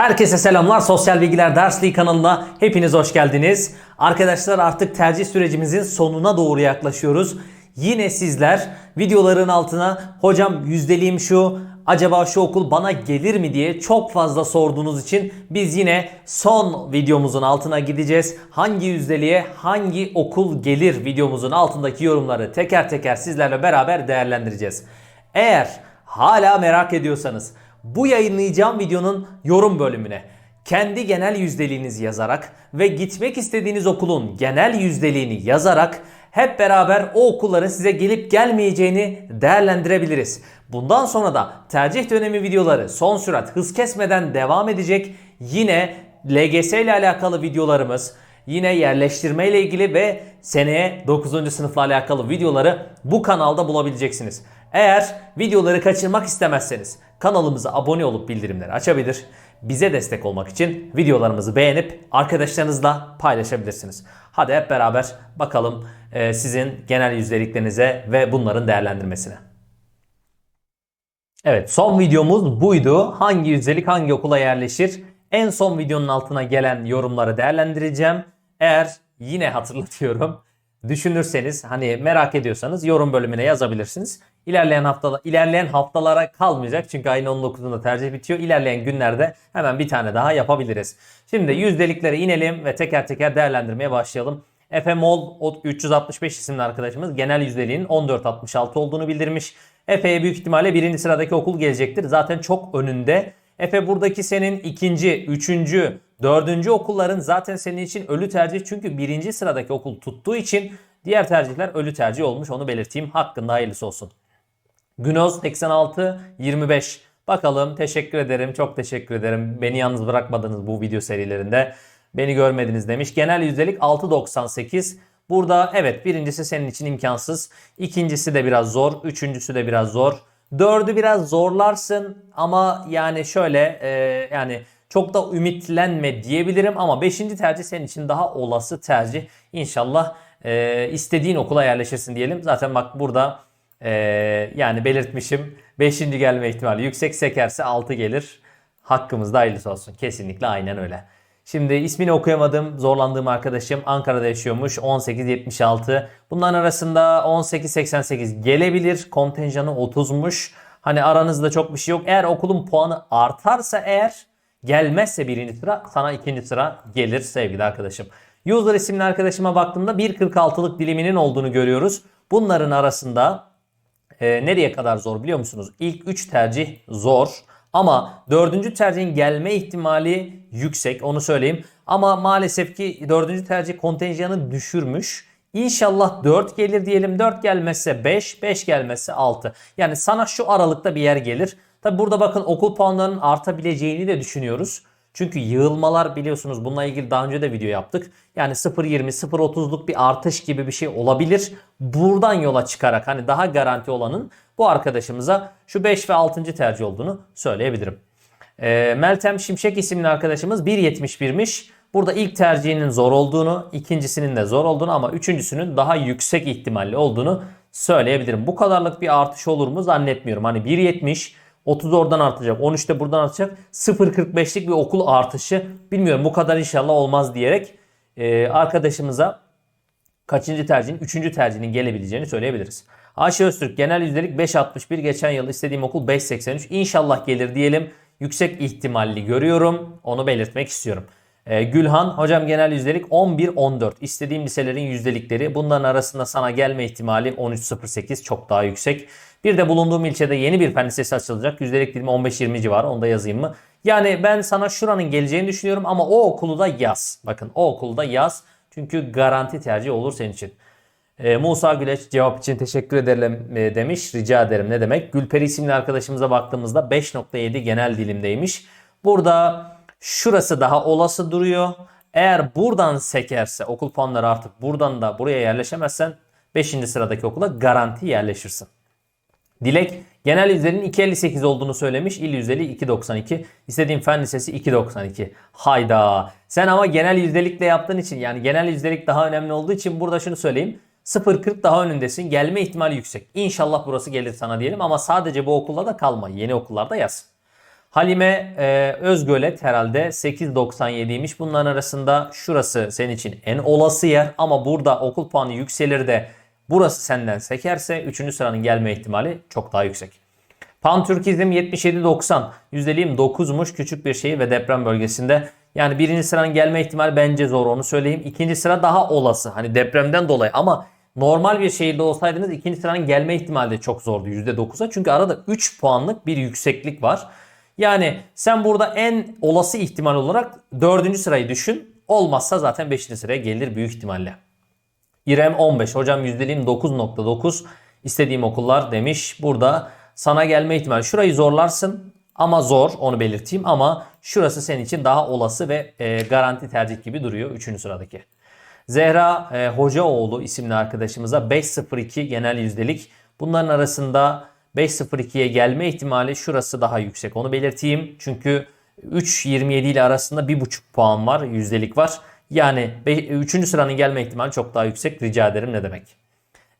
Herkese selamlar. Sosyal Bilgiler Dersliği kanalına hepiniz hoş geldiniz. Arkadaşlar artık tercih sürecimizin sonuna doğru yaklaşıyoruz. Yine sizler videoların altına hocam yüzdeliğim şu, acaba şu okul bana gelir mi diye çok fazla sorduğunuz için biz yine son videomuzun altına gideceğiz. Hangi yüzdeliğe hangi okul gelir videomuzun altındaki yorumları teker teker sizlerle beraber değerlendireceğiz. Eğer hala merak ediyorsanız bu yayınlayacağım videonun yorum bölümüne kendi genel yüzdeliğinizi yazarak ve gitmek istediğiniz okulun genel yüzdeliğini yazarak hep beraber o okulların size gelip gelmeyeceğini değerlendirebiliriz. Bundan sonra da tercih dönemi videoları son sürat hız kesmeden devam edecek. Yine LGS ile alakalı videolarımız, yine yerleştirme ile ilgili ve seneye 9. sınıfla alakalı videoları bu kanalda bulabileceksiniz. Eğer videoları kaçırmak istemezseniz kanalımıza abone olup bildirimleri açabilir. Bize destek olmak için videolarımızı beğenip arkadaşlarınızla paylaşabilirsiniz. Hadi hep beraber bakalım e, sizin genel yüzdeliklerinize ve bunların değerlendirmesine. Evet son videomuz buydu. Hangi yüzdelik hangi okula yerleşir? En son videonun altına gelen yorumları değerlendireceğim. Eğer yine hatırlatıyorum düşünürseniz hani merak ediyorsanız yorum bölümüne yazabilirsiniz. İlerleyen haftalar ilerleyen haftalara kalmayacak çünkü ayın 19'unda tercih bitiyor. İlerleyen günlerde hemen bir tane daha yapabiliriz. Şimdi yüzdeliklere inelim ve teker teker değerlendirmeye başlayalım. Efe Mol 365 isimli arkadaşımız genel yüzdeliğinin 14.66 olduğunu bildirmiş. Efe'ye büyük ihtimalle birinci sıradaki okul gelecektir. Zaten çok önünde. Efe buradaki senin ikinci, üçüncü, dördüncü okulların zaten senin için ölü tercih. Çünkü birinci sıradaki okul tuttuğu için diğer tercihler ölü tercih olmuş. Onu belirteyim. Hakkında hayırlısı olsun. Günoz 86 25. Bakalım teşekkür ederim. Çok teşekkür ederim. Beni yalnız bırakmadınız bu video serilerinde. Beni görmediniz demiş. Genel yüzdelik 6.98. Burada evet birincisi senin için imkansız. İkincisi de biraz zor. Üçüncüsü de biraz zor. Dördü biraz zorlarsın ama yani şöyle e, yani çok da ümitlenme diyebilirim ama beşinci tercih senin için daha olası tercih. İnşallah e, istediğin okula yerleşirsin diyelim. Zaten bak burada e, yani belirtmişim. Beşinci gelme ihtimali yüksek sekerse 6 gelir. Hakkımızda hayırlısı olsun. Kesinlikle aynen öyle. Şimdi ismini okuyamadığım, zorlandığım arkadaşım Ankara'da yaşıyormuş. 1876. Bunların arasında 1888 gelebilir. Kontenjanı 30'muş. Hani aranızda çok bir şey yok. Eğer okulun puanı artarsa eğer gelmezse birinci sıra sana ikinci sıra gelir sevgili arkadaşım. User isimli arkadaşıma baktığımda 1.46'lık diliminin olduğunu görüyoruz. Bunların arasında e, nereye kadar zor biliyor musunuz? İlk 3 tercih zor. Ama dördüncü tercihin gelme ihtimali yüksek onu söyleyeyim. Ama maalesef ki dördüncü tercih kontenjanı düşürmüş. İnşallah 4 gelir diyelim. 4 gelmezse 5, 5 gelmezse 6. Yani sana şu aralıkta bir yer gelir. Tabi burada bakın okul puanlarının artabileceğini de düşünüyoruz. Çünkü yığılmalar biliyorsunuz bununla ilgili daha önce de video yaptık. Yani 0.20, 0.30'luk bir artış gibi bir şey olabilir. Buradan yola çıkarak hani daha garanti olanın bu arkadaşımıza şu 5 ve 6. tercih olduğunu söyleyebilirim. E, Meltem Şimşek isimli arkadaşımız 1.71'miş. Burada ilk tercihinin zor olduğunu, ikincisinin de zor olduğunu ama üçüncüsünün daha yüksek ihtimalli olduğunu söyleyebilirim. Bu kadarlık bir artış olur mu zannetmiyorum. Hani 1.70 30 oradan artacak. 13 de buradan artacak. 0.45'lik bir okul artışı. Bilmiyorum bu kadar inşallah olmaz diyerek e, arkadaşımıza kaçıncı tercihin? Üçüncü tercihinin gelebileceğini söyleyebiliriz. Ayşe Öztürk genel yüzdelik 5.61. Geçen yıl istediğim okul 5.83. İnşallah gelir diyelim. Yüksek ihtimalli görüyorum. Onu belirtmek istiyorum. Ee, Gülhan hocam genel yüzdelik 11-14. İstediğim liselerin yüzdelikleri. Bunların arasında sana gelme ihtimali 13.08 çok daha yüksek. Bir de bulunduğum ilçede yeni bir fen lisesi açılacak. Yüzdelik dilimi 15-20 civarı. Onu da yazayım mı? Yani ben sana şuranın geleceğini düşünüyorum ama o okulu da yaz. Bakın o okulu da yaz. Çünkü garanti tercih olur senin için. Ee, Musa Güleç cevap için teşekkür ederim e, demiş. Rica ederim ne demek. Gülperi isimli arkadaşımıza baktığımızda 5.7 genel dilimdeymiş. Burada şurası daha olası duruyor. Eğer buradan sekerse okul puanları artık buradan da buraya yerleşemezsen 5. sıradaki okula garanti yerleşirsin. Dilek genel yüzdenin 2.58 olduğunu söylemiş. İl yüzdeliği 2.92. İstediğim fen lisesi 2.92. Hayda. Sen ama genel yüzdelikle yaptığın için yani genel yüzdelik daha önemli olduğu için burada şunu söyleyeyim. 0.40 daha önündesin. Gelme ihtimali yüksek. İnşallah burası gelir sana diyelim ama sadece bu okulda da kalma. Yeni okullarda yaz. Halime e, Özgölet herhalde 8.97'ymiş. Bunların arasında şurası senin için en olası yer ama burada okul puanı yükselir de burası senden sekerse 3. sıranın gelme ihtimali çok daha yüksek. Pantürkizm 77-90. Yüzdeliğim 9'muş küçük bir şehir ve deprem bölgesinde. Yani birinci sıranın gelme ihtimali bence zor onu söyleyeyim. İkinci sıra daha olası. Hani depremden dolayı ama normal bir şehirde olsaydınız ikinci sıranın gelme ihtimali de çok zordu %9'a. Çünkü arada 3 puanlık bir yükseklik var. Yani sen burada en olası ihtimal olarak 4. sırayı düşün. Olmazsa zaten 5. sıraya gelir büyük ihtimalle. İrem 15. Hocam yüzdeliğim 9.9. İstediğim okullar demiş. Burada sana gelme ihtimali. Şurayı zorlarsın ama zor onu belirteyim ama şurası senin için daha olası ve e, garanti tercih gibi duruyor 3. sıradaki. Zehra e, Hocaoğlu isimli arkadaşımıza 502 genel yüzdelik. Bunların arasında 5.02'ye gelme ihtimali şurası daha yüksek. Onu belirteyim. Çünkü 3.27 ile arasında 1.5 puan var. Yüzdelik var. Yani 3. sıranın gelme ihtimali çok daha yüksek. Rica ederim ne demek.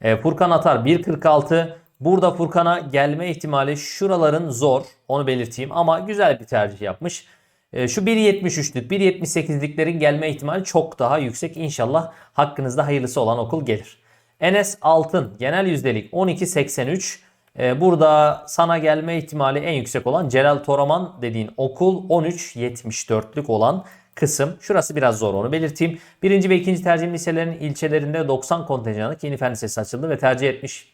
E, Furkan Atar 1.46. Burada Furkan'a gelme ihtimali şuraların zor. Onu belirteyim ama güzel bir tercih yapmış. E, şu 1.73'lük 1.78'liklerin gelme ihtimali çok daha yüksek. İnşallah hakkınızda hayırlısı olan okul gelir. Enes Altın genel yüzdelik 12.83. Ee, burada sana gelme ihtimali en yüksek olan Celal Toraman dediğin okul 13.74'lük olan kısım. Şurası biraz zor onu belirteyim. Birinci ve ikinci tercih liselerin ilçelerinde 90 kontenjanlık yeni fen lisesi açıldı ve tercih etmiş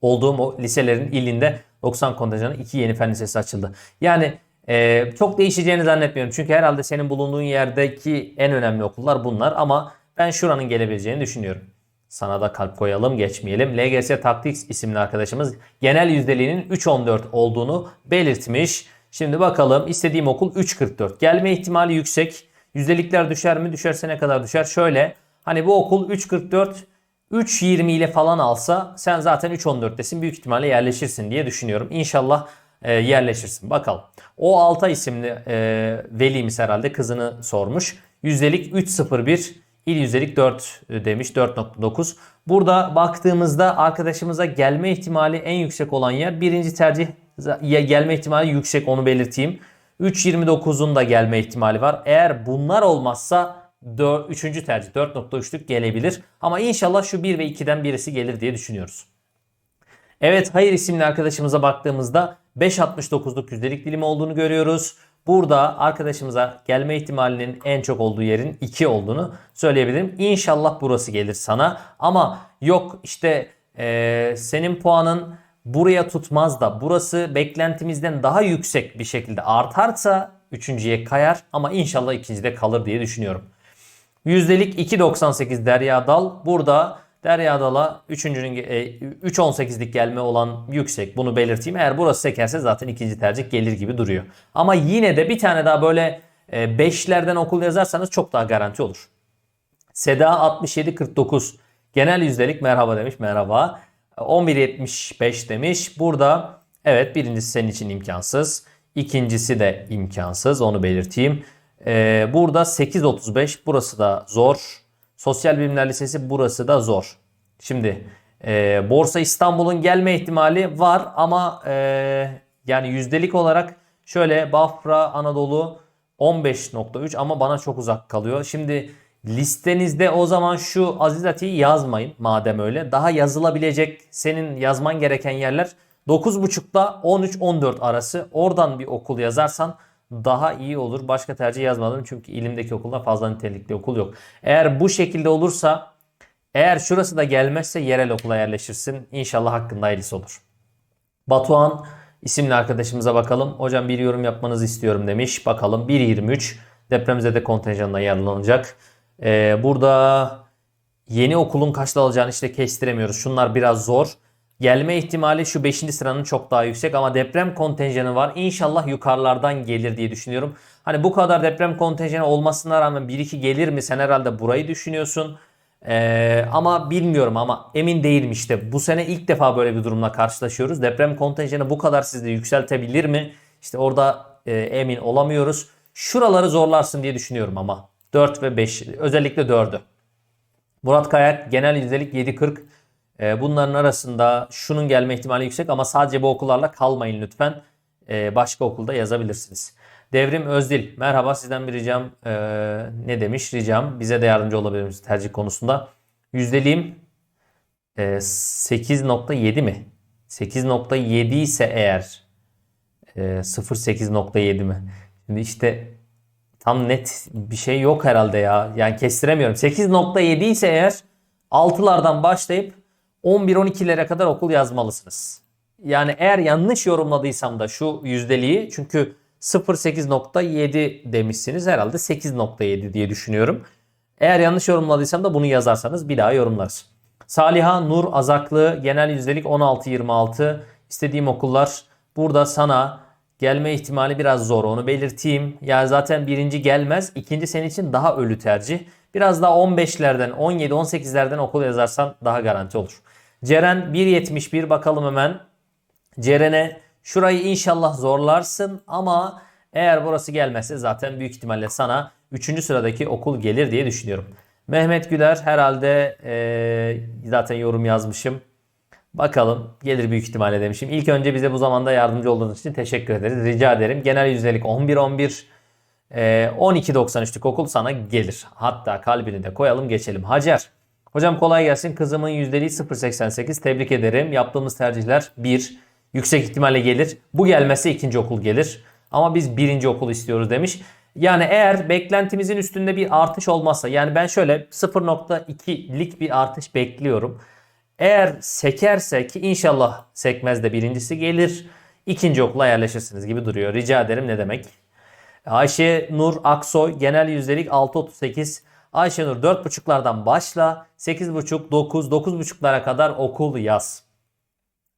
olduğum o liselerin ilinde 90 kontenjanı 2 yeni fen lisesi açıldı. Yani e, çok değişeceğini zannetmiyorum. Çünkü herhalde senin bulunduğun yerdeki en önemli okullar bunlar ama ben şuranın gelebileceğini düşünüyorum. Sana da kalp koyalım geçmeyelim. LGS Tactics isimli arkadaşımız genel yüzdeliğinin 3.14 olduğunu belirtmiş. Şimdi bakalım istediğim okul 3.44. Gelme ihtimali yüksek. Yüzdelikler düşer mi? Düşerse ne kadar düşer? Şöyle hani bu okul 3.44 3.20 ile falan alsa sen zaten 3.14'tesin. Büyük ihtimalle yerleşirsin diye düşünüyorum. İnşallah e, yerleşirsin. Bakalım. O Alta isimli e, velimiz herhalde kızını sormuş. Yüzdelik 3.01 İl yüzdelik 4 demiş 4.9. Burada baktığımızda arkadaşımıza gelme ihtimali en yüksek olan yer birinci tercih gelme ihtimali yüksek onu belirteyim. 3.29'un da gelme ihtimali var. Eğer bunlar olmazsa 4, 3. tercih 4.3'lük gelebilir. Ama inşallah şu 1 ve 2'den birisi gelir diye düşünüyoruz. Evet Hayır isimli arkadaşımıza baktığımızda 5.69'luk yüzdelik dilimi olduğunu görüyoruz. Burada arkadaşımıza gelme ihtimalinin en çok olduğu yerin 2 olduğunu söyleyebilirim. İnşallah burası gelir sana. Ama yok işte e, senin puanın buraya tutmaz da burası beklentimizden daha yüksek bir şekilde artarsa üçüncüye kayar ama inşallah ikincide kalır diye düşünüyorum. Yüzdelik 2.98 Derya Dal. Burada Derya Dal'a 3.'ünün 3.18'lik gelme olan yüksek. Bunu belirteyim. Eğer burası sekerse zaten ikinci tercih gelir gibi duruyor. Ama yine de bir tane daha böyle 5'lerden okul yazarsanız çok daha garanti olur. Seda 6749 genel yüzdelik merhaba demiş. Merhaba. 11.75 demiş. Burada evet birincisi senin için imkansız. İkincisi de imkansız. Onu belirteyim. Ee, burada 8.35 burası da zor. Sosyal Bilimler Lisesi burası da zor. Şimdi e, Borsa İstanbul'un gelme ihtimali var ama e, yani yüzdelik olarak şöyle Bafra Anadolu 15.3 ama bana çok uzak kalıyor. Şimdi listenizde o zaman şu Aziz Ati'yi yazmayın madem öyle. Daha yazılabilecek senin yazman gereken yerler 9.5'da 13-14 arası. Oradan bir okul yazarsan daha iyi olur. Başka tercih yazmadım çünkü ilimdeki okulda fazla nitelikli okul yok. Eğer bu şekilde olursa eğer şurası da gelmezse yerel okula yerleşirsin. İnşallah hakkında hayırlısı olur. Batuhan isimli arkadaşımıza bakalım. Hocam bir yorum yapmanızı istiyorum demiş. Bakalım 1.23 depremzede kontenjanına yararlanacak. Ee, burada yeni okulun kaçta alacağını işte kestiremiyoruz. Şunlar biraz zor. Gelme ihtimali şu 5. sıranın çok daha yüksek ama deprem kontenjanı var. İnşallah yukarılardan gelir diye düşünüyorum. Hani bu kadar deprem kontenjanı olmasına rağmen 1-2 gelir mi? Sen herhalde burayı düşünüyorsun. Ee, ama bilmiyorum ama emin değilim işte. Bu sene ilk defa böyle bir durumla karşılaşıyoruz. Deprem kontenjanı bu kadar sizde yükseltebilir mi? İşte orada e, emin olamıyoruz. Şuraları zorlarsın diye düşünüyorum ama. 4 ve 5 özellikle 4'ü. Murat Kayak genel yüzdelik 7.40 ee, bunların arasında şunun gelme ihtimali yüksek ama sadece bu okullarla kalmayın lütfen. e, başka okulda yazabilirsiniz. Devrim Özdil. Merhaba sizden bir ricam e, ne demiş? Ricam bize de yardımcı olabilir misiniz tercih konusunda? Yüzdeliğim e, 8.7 mi? 8.7 ise eğer e, 0.8.7 mi? Şimdi işte tam net bir şey yok herhalde ya. Yani kestiremiyorum. 8.7 ise eğer 6'lardan başlayıp 11-12'lere kadar okul yazmalısınız. Yani eğer yanlış yorumladıysam da şu yüzdeliği çünkü 0.8.7 demişsiniz herhalde 8.7 diye düşünüyorum. Eğer yanlış yorumladıysam da bunu yazarsanız bir daha yorumlarız. Saliha Nur Azaklı genel yüzdelik 16-26 istediğim okullar burada sana gelme ihtimali biraz zor onu belirteyim. Yani zaten birinci gelmez ikinci senin için daha ölü tercih. Biraz daha 15'lerden 17-18'lerden okul yazarsan daha garanti olur. Ceren 1.71 bakalım hemen. Ceren'e şurayı inşallah zorlarsın ama eğer burası gelmezse zaten büyük ihtimalle sana 3. sıradaki okul gelir diye düşünüyorum. Mehmet Güler herhalde eee, zaten yorum yazmışım. Bakalım gelir büyük ihtimalle demişim. İlk önce bize bu zamanda yardımcı olduğunuz için teşekkür ederiz. Rica ederim. Genel yüzdelik 11-11. Ee, 12.93'lük okul sana gelir. Hatta kalbini de koyalım geçelim. Hacer. Hocam kolay gelsin. Kızımın yüzdeliği 0.88. Tebrik ederim. Yaptığımız tercihler 1. Yüksek ihtimalle gelir. Bu gelmezse ikinci okul gelir. Ama biz birinci okul istiyoruz demiş. Yani eğer beklentimizin üstünde bir artış olmazsa yani ben şöyle 0.2'lik bir artış bekliyorum. Eğer sekerse ki inşallah sekmez de birincisi gelir. ikinci okula yerleşirsiniz gibi duruyor. Rica ederim ne demek? Ayşe Nur Aksoy genel yüzdelik 6.38. Ayşe Nur 4.5'lardan başla. 8.5, 9, 9.5'lara kadar okul yaz.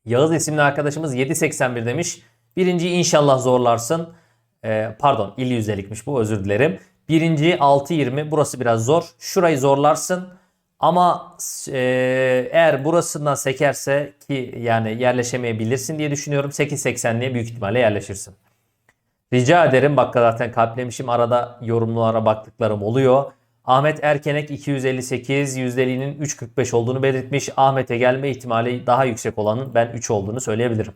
Yağız isimli arkadaşımız 7.81 demiş. Birinciyi inşallah zorlarsın. Ee, pardon il yüzdelikmiş bu özür dilerim. Birinciyi 6.20 burası biraz zor. Şurayı zorlarsın. Ama e, eğer burasından sekerse ki yani yerleşemeyebilirsin diye düşünüyorum. 8.80'liğe büyük ihtimalle yerleşirsin. Rica ederim. Bak zaten kalplemişim. Arada yorumlara baktıklarım oluyor. Ahmet Erkenek 258 yüzdeliğinin 3.45 olduğunu belirtmiş. Ahmet'e gelme ihtimali daha yüksek olanın ben 3 olduğunu söyleyebilirim.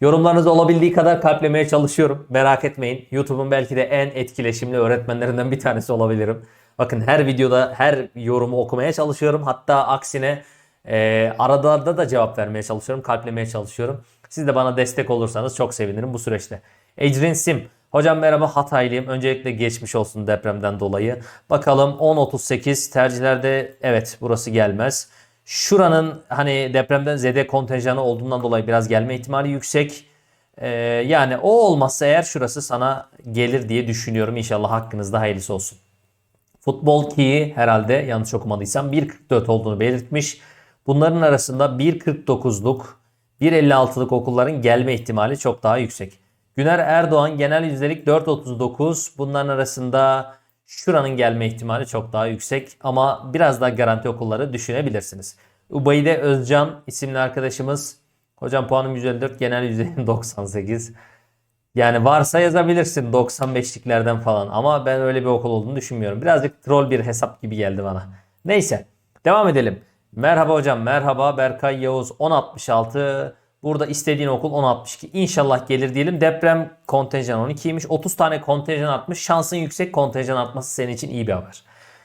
Yorumlarınızı olabildiği kadar kalplemeye çalışıyorum. Merak etmeyin. YouTube'un belki de en etkileşimli öğretmenlerinden bir tanesi olabilirim. Bakın her videoda her yorumu okumaya çalışıyorum. Hatta aksine e, aralarda da cevap vermeye çalışıyorum. Kalplemeye çalışıyorum. Siz de bana destek olursanız çok sevinirim bu süreçte. Ecrin Sim. Hocam merhaba Hataylıyım. Öncelikle geçmiş olsun depremden dolayı. Bakalım 10.38 tercihlerde evet burası gelmez. Şuranın hani depremden zede kontenjanı olduğundan dolayı biraz gelme ihtimali yüksek. Ee, yani o olmazsa eğer şurası sana gelir diye düşünüyorum. İnşallah hakkınızda hayırlısı olsun. Futbol Key'i herhalde yanlış okumadıysam 1.44 olduğunu belirtmiş. Bunların arasında 1.49'luk 1.56'lık okulların gelme ihtimali çok daha yüksek. Güner Erdoğan genel yüzdelik 4.39. Bunların arasında şuranın gelme ihtimali çok daha yüksek ama biraz daha garanti okulları düşünebilirsiniz. Ubayde Özcan isimli arkadaşımız hocam puanım 154 genel yüzdeliğim 98. Yani varsa yazabilirsin 95'liklerden falan ama ben öyle bir okul olduğunu düşünmüyorum. Birazcık troll bir hesap gibi geldi bana. Neyse devam edelim. Merhaba hocam merhaba Berkay Yavuz 1066 Burada istediğin okul 10.62. İnşallah gelir diyelim. Deprem kontenjan 12'ymiş. 30 tane kontenjan atmış. Şansın yüksek kontenjan atması senin için iyi bir haber.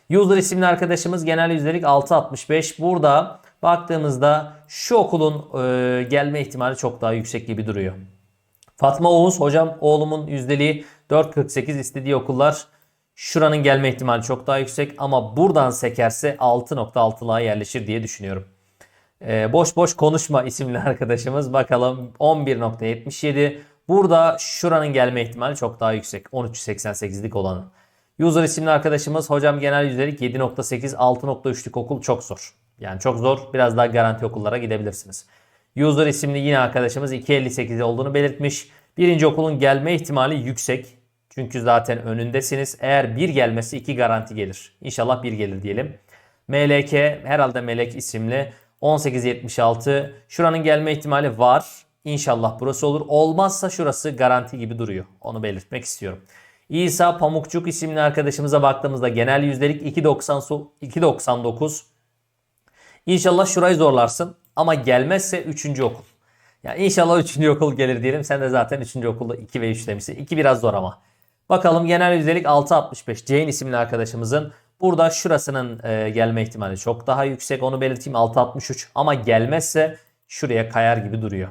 User isimli arkadaşımız genel yüzdelik 6.65. Burada baktığımızda şu okulun e, gelme ihtimali çok daha yüksek gibi duruyor. Fatma Oğuz hocam oğlumun yüzdeliği 4.48 istediği okullar şuranın gelme ihtimali çok daha yüksek ama buradan sekerse 6.6'lığa yerleşir diye düşünüyorum. Ee, boş boş konuşma isimli arkadaşımız bakalım 11.77 burada şuranın gelme ihtimali çok daha yüksek 13.88'lik olanı. User isimli arkadaşımız hocam genel yüzdelik 7.8 6.3'lük okul çok zor. Yani çok zor biraz daha garanti okullara gidebilirsiniz. User isimli yine arkadaşımız 2.58 olduğunu belirtmiş. Birinci okulun gelme ihtimali yüksek. Çünkü zaten önündesiniz. Eğer bir gelmesi iki garanti gelir. İnşallah bir gelir diyelim. MLK herhalde Melek isimli 18.76 şuranın gelme ihtimali var. İnşallah burası olur. Olmazsa şurası garanti gibi duruyor. Onu belirtmek istiyorum. İsa Pamukçuk isimli arkadaşımıza baktığımızda genel yüzdelik 2.90 2.99. İnşallah şurayı zorlarsın ama gelmezse 3. okul. Yani inşallah 3. okul gelir diyelim. Sen de zaten 3. okulda 2 ve 3 demişsin. 2 biraz zor ama. Bakalım genel yüzdelik 6.65. Jane isimli arkadaşımızın. Burada şurasının e, gelme ihtimali çok daha yüksek. Onu belirteyim 6.63. Ama gelmezse şuraya kayar gibi duruyor.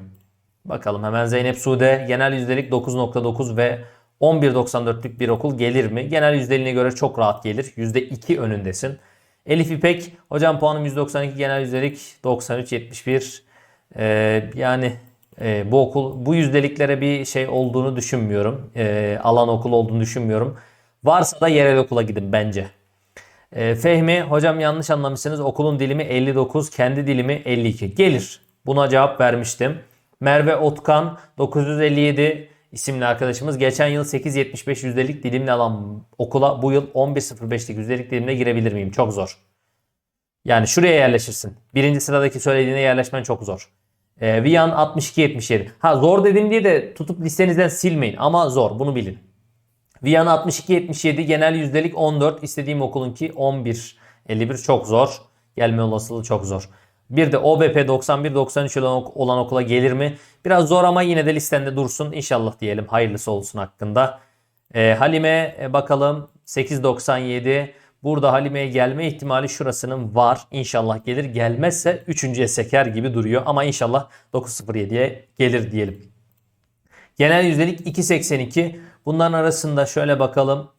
Bakalım hemen Zeynep Sude genel yüzdelik 9.9 ve 11.94'lük bir okul gelir mi? Genel yüzdeliğine göre çok rahat gelir. %2 önündesin. Elif İpek hocam puanım 192 genel yüzdelik 93.71. Ee, yani e, bu okul bu yüzdeliklere bir şey olduğunu düşünmüyorum. Ee, alan okul olduğunu düşünmüyorum. Varsa da yerel okula gidin bence. Ee, Fehmi hocam yanlış anlamışsınız. Okulun dilimi 59, kendi dilimi 52. Gelir. Buna cevap vermiştim. Merve Otkan 957 isimli arkadaşımız geçen yıl 8.75 yüzdelik dilimle alan okula bu yıl 11.05'lik yüzdelik dilimle girebilir miyim? Çok zor. Yani şuraya yerleşirsin. Birinci sıradaki söylediğine yerleşmen çok zor. Ee, Viyan 62-77. Ha zor dedim diye de tutup listenizden silmeyin ama zor bunu bilin. Viyana 62-77 genel yüzdelik 14. istediğim okulunki 11. 51 çok zor. Gelme olasılığı çok zor. Bir de OBP 91-93 olan, okula gelir mi? Biraz zor ama yine de listende dursun. İnşallah diyelim. Hayırlısı olsun hakkında. Ee, Halime e, bakalım 8.97. Burada Halime'ye gelme ihtimali şurasının var. İnşallah gelir. Gelmezse 3.ye seker gibi duruyor. Ama inşallah 9.07'ye gelir diyelim. Genel yüzdelik 2.82. Bunların arasında şöyle bakalım.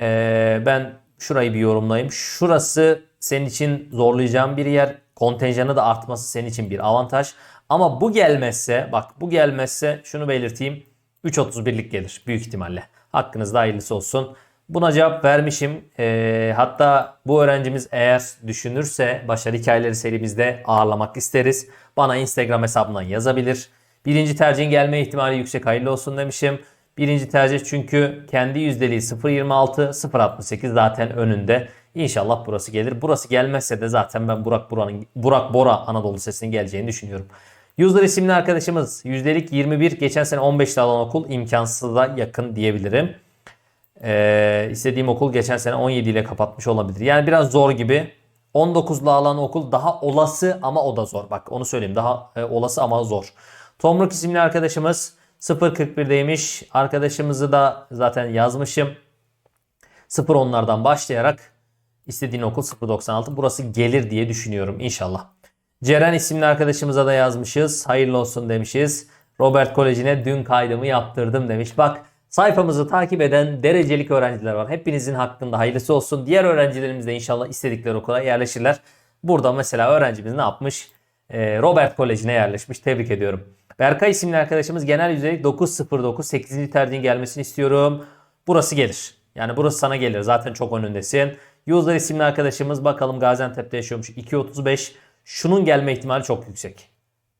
Ee, ben şurayı bir yorumlayayım. Şurası senin için zorlayacağım bir yer. Kontenjanı da artması senin için bir avantaj. Ama bu gelmezse bak bu gelmezse şunu belirteyim. 3.31'lik gelir büyük ihtimalle. Hakkınızda hayırlısı olsun. Buna cevap vermişim. Ee, hatta bu öğrencimiz eğer düşünürse başarı hikayeleri serimizde ağırlamak isteriz. Bana Instagram hesabından yazabilir. Birinci tercihin gelme ihtimali yüksek hayırlı olsun demişim. Birinci tercih çünkü kendi yüzdeliği 0.26, 0.68 zaten önünde. İnşallah burası gelir. Burası gelmezse de zaten ben Burak Bora'nın Burak Bora Anadolu Lisesi'nin geleceğini düşünüyorum. User isimli arkadaşımız yüzdelik 21 geçen sene 15'te alan okul imkansıza yakın diyebilirim. Ee, istediğim okul geçen sene 17 ile kapatmış olabilir. Yani biraz zor gibi. 19'la alan okul daha olası ama o da zor. Bak onu söyleyeyim daha e, olası ama zor. Tomruk isimli arkadaşımız 0.41'deymiş. Arkadaşımızı da zaten yazmışım. 0.10'lardan başlayarak istediğin okul 0.96. Burası gelir diye düşünüyorum inşallah. Ceren isimli arkadaşımıza da yazmışız. Hayırlı olsun demişiz. Robert Koleji'ne dün kaydımı yaptırdım demiş. Bak sayfamızı takip eden derecelik öğrenciler var. Hepinizin hakkında hayırlısı olsun. Diğer öğrencilerimiz de inşallah istedikleri okula yerleşirler. Burada mesela öğrencimiz ne yapmış? Ee, Robert Koleji'ne yerleşmiş. Tebrik ediyorum. Berkay isimli arkadaşımız genel yüzdelik 909 8. tercihin gelmesini istiyorum. Burası gelir. Yani burası sana gelir. Zaten çok önündesin. User isimli arkadaşımız bakalım Gaziantep'te yaşıyormuş. 235. Şunun gelme ihtimali çok yüksek.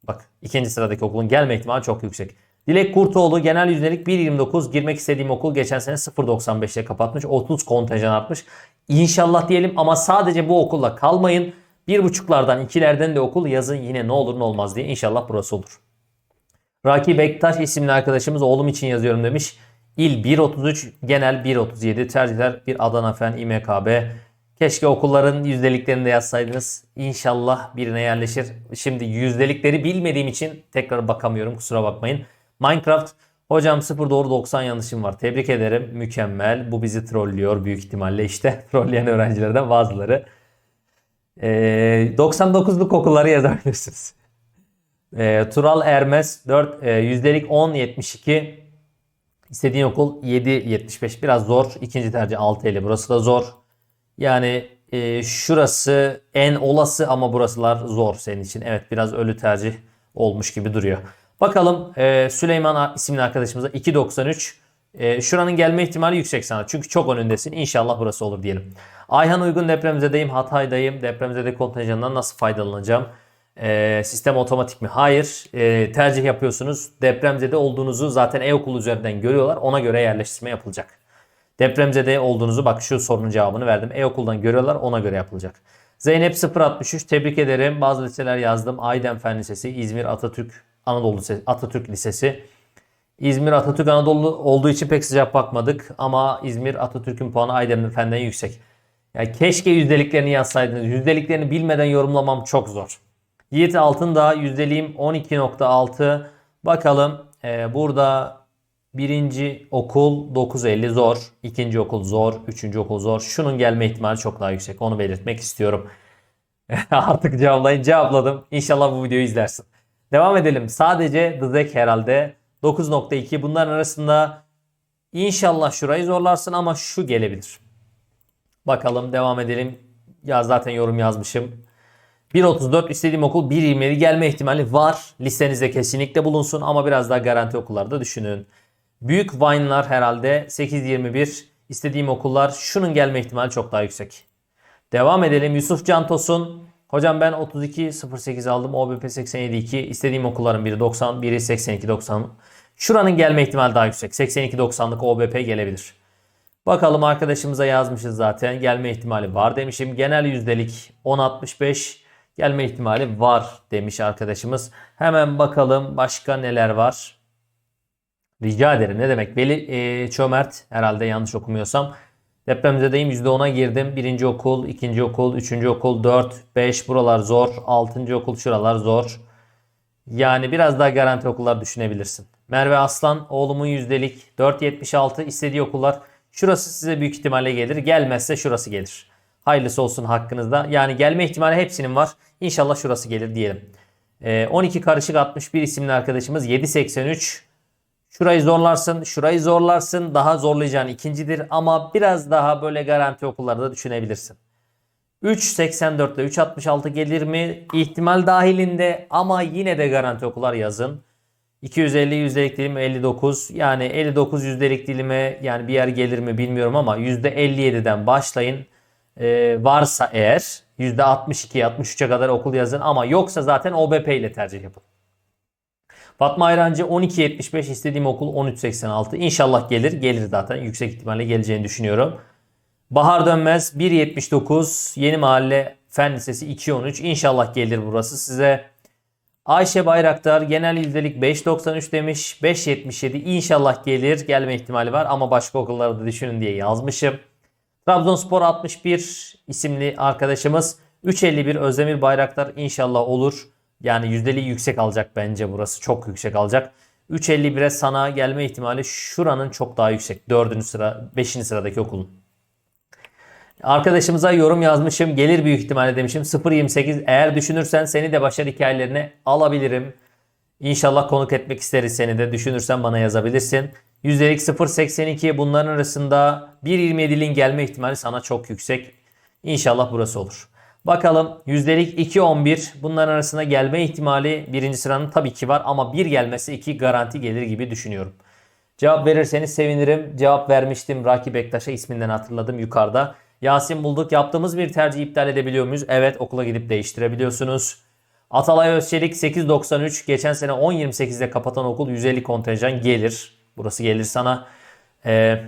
Bak ikinci sıradaki okulun gelme ihtimali çok yüksek. Dilek Kurtoğlu genel yüzdelik 1.29 girmek istediğim okul geçen sene 0.95'te kapatmış. 30 kontenjan artmış. İnşallah diyelim ama sadece bu okulla kalmayın. Bir buçuklardan ikilerden de okul yazın yine ne olur ne olmaz diye inşallah burası olur. Raki Bektaş isimli arkadaşımız oğlum için yazıyorum demiş. İl 1.33 genel 1.37 tercihler bir Adana Fen İMKB. Keşke okulların yüzdeliklerini de yazsaydınız. İnşallah birine yerleşir. Şimdi yüzdelikleri bilmediğim için tekrar bakamıyorum kusura bakmayın. Minecraft hocam 0 doğru 90 yanlışım var. Tebrik ederim. Mükemmel. Bu bizi trollüyor büyük ihtimalle işte. Trolleyen öğrencilerden bazıları. Ee, 99'luk okulları yazabilirsiniz. E, Tural Ermez 4 e, yüzdelik 10.72 İstediğin okul 7.75 biraz zor. İkinci tercih 6.50 burası da zor. Yani e, şurası en olası ama burasılar zor senin için. Evet biraz ölü tercih olmuş gibi duruyor. Bakalım e, Süleyman isimli arkadaşımıza 2.93 e, şuranın gelme ihtimali yüksek sana. Çünkü çok önündesin. İnşallah burası olur diyelim. Ayhan Uygun depremzedeyim. Hatay'dayım. Depremzede kontenjanından nasıl faydalanacağım? E, sistem otomatik mi? Hayır. E, tercih yapıyorsunuz. Depremzede olduğunuzu zaten e-okul üzerinden görüyorlar. Ona göre yerleştirme yapılacak. Depremzede olduğunuzu bak şu sorunun cevabını verdim. E-okuldan görüyorlar ona göre yapılacak. Zeynep 063 tebrik ederim. Bazı liseler yazdım. Aydın Fen Lisesi, İzmir Atatürk Anadolu Lisesi, Atatürk Lisesi. İzmir Atatürk Anadolu olduğu için pek sıcak bakmadık ama İzmir Atatürk'ün puanı Aydın Fen'den yüksek. Yani keşke yüzdeliklerini yazsaydınız. Yüzdeliklerini bilmeden yorumlamam çok zor. Yiğit Altındağ yüzdeliğim 12.6. Bakalım e, burada birinci okul 9.50 zor. ikinci okul zor. Üçüncü okul zor. Şunun gelme ihtimali çok daha yüksek. Onu belirtmek istiyorum. Artık cevaplayın. Cevapladım. İnşallah bu videoyu izlersin. Devam edelim. Sadece The Deck herhalde 9.2. Bunların arasında inşallah şurayı zorlarsın ama şu gelebilir. Bakalım devam edelim. Ya zaten yorum yazmışım. 1.34 istediğim okul 1.27 gelme ihtimali var. Listenizde kesinlikle bulunsun ama biraz daha garanti okullarda düşünün. Büyük Vine'lar herhalde 8.21 istediğim okullar şunun gelme ihtimali çok daha yüksek. Devam edelim. Yusuf Can Tosun. Hocam ben 32.08 aldım. OBP 87.2. İstediğim okulların biri 90, biri 82.90. Şuranın gelme ihtimali daha yüksek. 82.90'lık OBP gelebilir. Bakalım arkadaşımıza yazmışız zaten. Gelme ihtimali var demişim. Genel yüzdelik 10.65 gelme ihtimali var demiş arkadaşımız. Hemen bakalım başka neler var. Rica ederim. Ne demek? Veli e, Çömert herhalde yanlış okumuyorsam. Depremzedeyim %10'a girdim. Birinci okul, ikinci okul, üçüncü okul, 4, 5 buralar zor. Altıncı okul şuralar zor. Yani biraz daha garanti okullar düşünebilirsin. Merve Aslan oğlumun yüzdelik 4.76 istediği okullar. Şurası size büyük ihtimalle gelir. Gelmezse şurası gelir. Hayırlısı olsun hakkınızda. Yani gelme ihtimali hepsinin var. İnşallah şurası gelir diyelim. Ee, 12 karışık 61 isimli arkadaşımız 7.83 Şurayı zorlarsın, şurayı zorlarsın. Daha zorlayacağın ikincidir ama biraz daha böyle garanti okullarda düşünebilirsin. 3.84 ile 3.66 gelir mi? İhtimal dahilinde ama yine de garanti okullar yazın. 250 yüzdelik dilim 59. Yani 59 yüzdelik dilime yani bir yer gelir mi bilmiyorum ama %57'den başlayın. Ee, varsa eğer %62 63'e kadar okul yazın ama yoksa zaten OBP ile tercih yapın. Fatma Ayrancı 12.75 istediğim okul 13.86. İnşallah gelir. Gelir zaten. Yüksek ihtimalle geleceğini düşünüyorum. Bahar Dönmez 1.79. Yeni Mahalle Fen Lisesi 2.13. İnşallah gelir burası size. Ayşe Bayraktar genel yüzdelik 5.93 demiş. 5.77 İnşallah gelir. Gelme ihtimali var ama başka okullarda düşünün diye yazmışım. Trabzonspor 61 isimli arkadaşımız 3.51 Özdemir Bayraktar inşallah olur. Yani yüzdeliği yüksek alacak bence burası. Çok yüksek alacak. 3.51'e sana gelme ihtimali şuranın çok daha yüksek. 4. sıra, 5. sıradaki okulun. Arkadaşımıza yorum yazmışım. Gelir büyük ihtimalle demişim. 0.28 eğer düşünürsen seni de başarı hikayelerine alabilirim. İnşallah konuk etmek isteriz seni de. Düşünürsen bana yazabilirsin. Yüzdelik 0.82 bunların arasında 1.27'lin gelme ihtimali sana çok yüksek. İnşallah burası olur. Bakalım yüzdelik 2.11 bunların arasında gelme ihtimali birinci sıranın tabii ki var ama bir gelmesi 2 garanti gelir gibi düşünüyorum. Cevap verirseniz sevinirim. Cevap vermiştim Raki Bektaş'a isminden hatırladım yukarıda. Yasin bulduk. Yaptığımız bir tercih iptal edebiliyor muyuz? Evet okula gidip değiştirebiliyorsunuz. Atalay Özçelik 8.93. Geçen sene 10.28'de kapatan okul 150 kontenjan gelir. Burası gelir sana. Ee,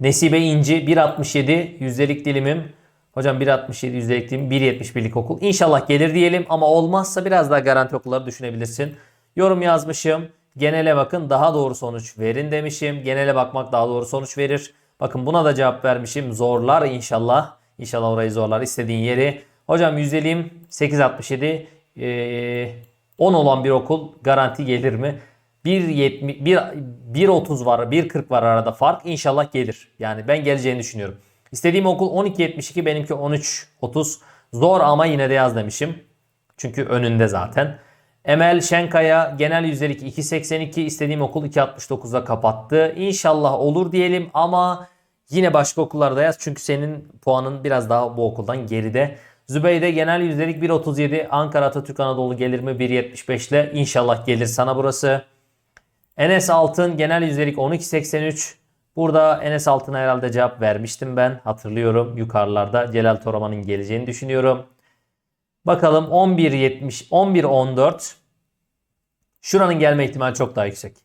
Nesibe İnci 1.67 yüzdelik dilimim. Hocam 1.67 yüzdelik dilimim 1.71'lik okul. İnşallah gelir diyelim ama olmazsa biraz daha garanti okulları düşünebilirsin. Yorum yazmışım. Genele bakın daha doğru sonuç verin demişim. Genele bakmak daha doğru sonuç verir. Bakın buna da cevap vermişim. Zorlar inşallah. İnşallah orayı zorlar istediğin yeri. Hocam yüzdeliğim 8.67. Ee, 10 olan bir okul garanti gelir mi? 1.70 1.30 var, 1.40 var arada fark. İnşallah gelir. Yani ben geleceğini düşünüyorum. İstediğim okul 12.72 benimki 13.30. Zor ama yine de yaz demişim. Çünkü önünde zaten. Emel Şenkaya genel yüzdelik 2.82 istediğim okul 2.69'da kapattı. İnşallah olur diyelim ama yine başka okullarda yaz. Çünkü senin puanın biraz daha bu okuldan geride. Zübeyde genel yüzdelik 1.37 Ankara Atatürk Anadolu gelir mi 1.75 ile inşallah gelir sana burası. Enes Altın genel yüzdelik 12.83 Burada Enes Altın'a herhalde cevap vermiştim ben. Hatırlıyorum yukarılarda Celal Toraman'ın geleceğini düşünüyorum. Bakalım 11.70 11.14 Şuranın gelme ihtimali çok daha yüksek.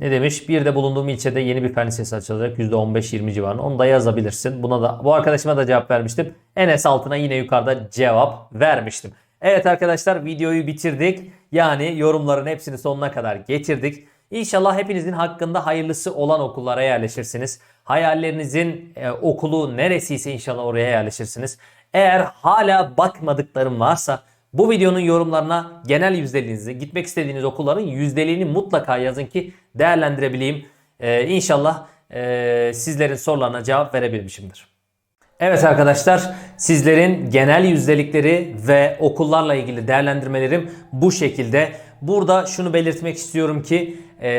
Ne demiş? Bir de bulunduğum ilçede yeni bir fen lisesi açılacak. %15-20 civarında. Onu da yazabilirsin. Buna da bu arkadaşıma da cevap vermiştim. Enes altına yine yukarıda cevap vermiştim. Evet arkadaşlar videoyu bitirdik. Yani yorumların hepsini sonuna kadar getirdik. İnşallah hepinizin hakkında hayırlısı olan okullara yerleşirsiniz. Hayallerinizin e, okulu neresiyse inşallah oraya yerleşirsiniz. Eğer hala bakmadıklarım varsa Bu videonun yorumlarına genel yüzdeliğinizi, gitmek istediğiniz okulların yüzdeliğini mutlaka yazın ki değerlendirebileyim. Ee, inşallah e, sizlerin sorularına cevap verebilmişimdir. Evet arkadaşlar sizlerin genel yüzdelikleri ve okullarla ilgili değerlendirmelerim bu şekilde. Burada şunu belirtmek istiyorum ki e,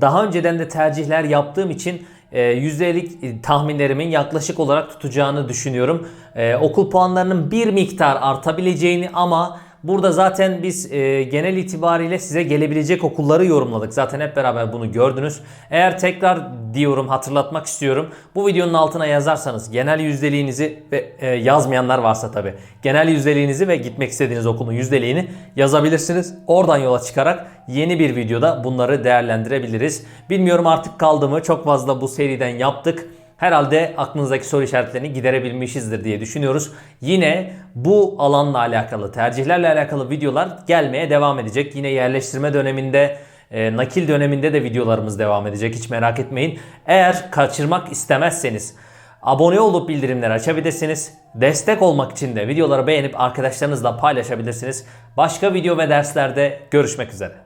daha önceden de tercihler yaptığım için e, yüzdelik tahminlerimin yaklaşık olarak tutacağını düşünüyorum. E, okul puanlarının bir miktar artabileceğini ama Burada zaten biz e, genel itibariyle size gelebilecek okulları yorumladık. Zaten hep beraber bunu gördünüz. Eğer tekrar diyorum hatırlatmak istiyorum. Bu videonun altına yazarsanız genel yüzdeliğinizi ve e, yazmayanlar varsa tabi genel yüzdeliğinizi ve gitmek istediğiniz okulun yüzdeliğini yazabilirsiniz. Oradan yola çıkarak yeni bir videoda bunları değerlendirebiliriz. Bilmiyorum artık kaldı mı? Çok fazla bu seriden yaptık. Herhalde aklınızdaki soru işaretlerini giderebilmişizdir diye düşünüyoruz. Yine bu alanla alakalı, tercihlerle alakalı videolar gelmeye devam edecek. Yine yerleştirme döneminde, e, nakil döneminde de videolarımız devam edecek. Hiç merak etmeyin. Eğer kaçırmak istemezseniz abone olup bildirimleri açabilirsiniz. Destek olmak için de videoları beğenip arkadaşlarınızla paylaşabilirsiniz. Başka video ve derslerde görüşmek üzere.